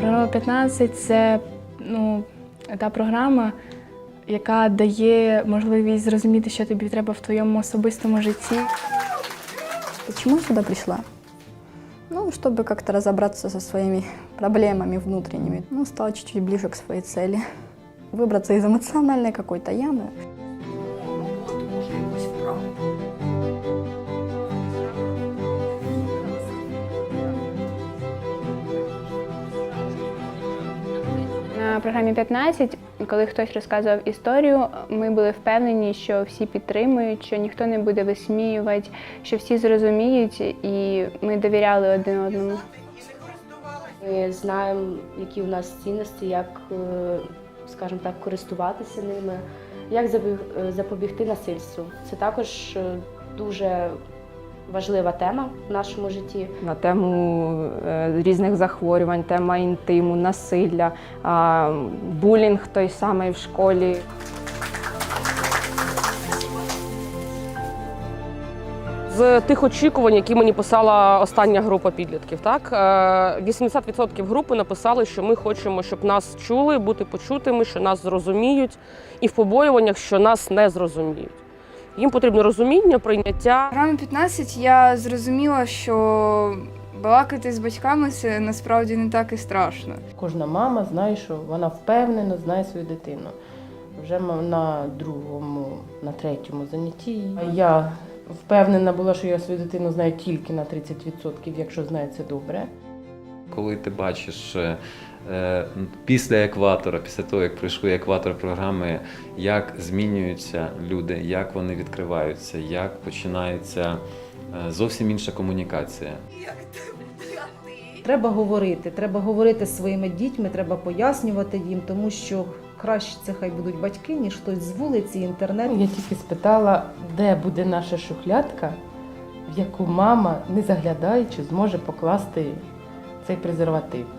Програма 15 це ну, та програма, яка дає можливість зрозуміти, що тобі треба в твоєму особистому житті. Почему я сюда пришла? Ну, чтобы как-то разобраться со своими проблемами внутренними. Ну, стала чуть-чуть ближе к своей цели. Выбраться из эмоциональной какой-то ямы. На програмі 15, коли хтось розказував історію, ми були впевнені, що всі підтримують, що ніхто не буде висміювати, що всі зрозуміють, і ми довіряли один одному. Ми знаємо, які у нас цінності, як, е, скажімо так, користуватися ними, як е, запобігти насильству. Це також е, дуже важлива тема в нашому житті. на тему е, різних захворювань, тема інтиму, насилля, булінг той самий в школі. З тих очікувань, які мені писала остання група підлітків, так е, 80% групи написали, що ми хочемо, щоб нас чули, бути почутими, що нас зрозуміють, і в побоюваннях, що нас не зрозуміють. Їм потрібно розуміння, прийняття. Програмі 15 я зрозуміла, що балакати з батьками це насправді не так і страшно. Кожна мама знає, що вона впевнено знає свою дитину. Вже на другому, на третьому занятті. Я впевнена була, що я свою дитину знаю тільки на 30%, якщо знаю це добре. коли ти бачиш е, після екватора, після того, як пройшли екватор програми, як змінюються люди, як вони відкриваються, як починається е, зовсім інша комунікація. Треба говорити, треба говорити зі своїми дітьми, треба пояснювати їм, тому що краще це хай будуть батьки, ніж хтось з вулиці, інтернет. Я тільки спитала, де буде наша шухлядка, в яку мама, не заглядаючи, зможе покласти цей презерватив.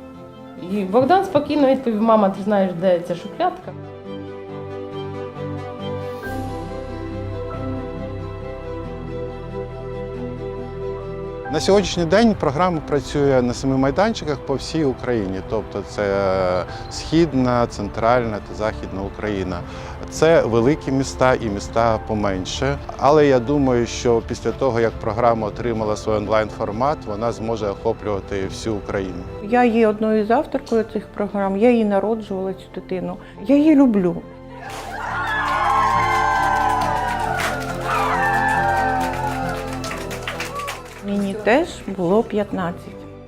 І Богдан спокійно відповів: мама, ти знаєш, де ця шухлядка? На сьогоднішній день програма працює на семи майданчиках по всій Україні, тобто це східна, центральна та західна Україна. Це великі міста і міста поменше. Але я думаю, що після того, як програма отримала свій онлайн-формат, вона зможе охоплювати всю Україну. Я є одною з авторкою цих програм, я її народжувала цю дитину. Я її люблю. Теж було 15.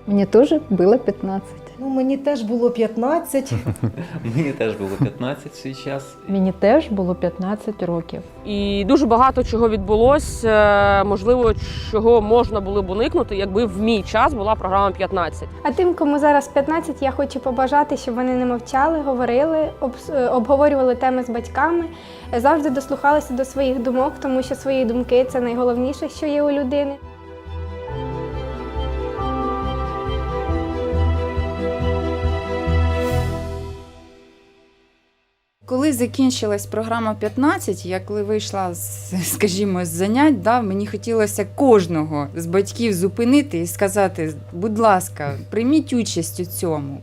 Мне тоже было 15. Ну, мені теж було 15. Мені теж було 15 в свій час. Мені теж було 15 років. І дуже багато чого відбулося, можливо, чого можна було б уникнути, якби в мій час була програма 15. А тим, кому зараз 15, я хочу побажати, щоб вони не мовчали, говорили, обс- е, обговорювали теми з батьками, е, завжди дослухалися до своїх думок, тому що свої думки це найголовніше, що є у людини. Коли закінчилась програма 15, я коли вийшла з, скажімо, з занять, да, мені хотілося кожного з батьків зупинити і сказати: будь ласка, прийміть участь у цьому.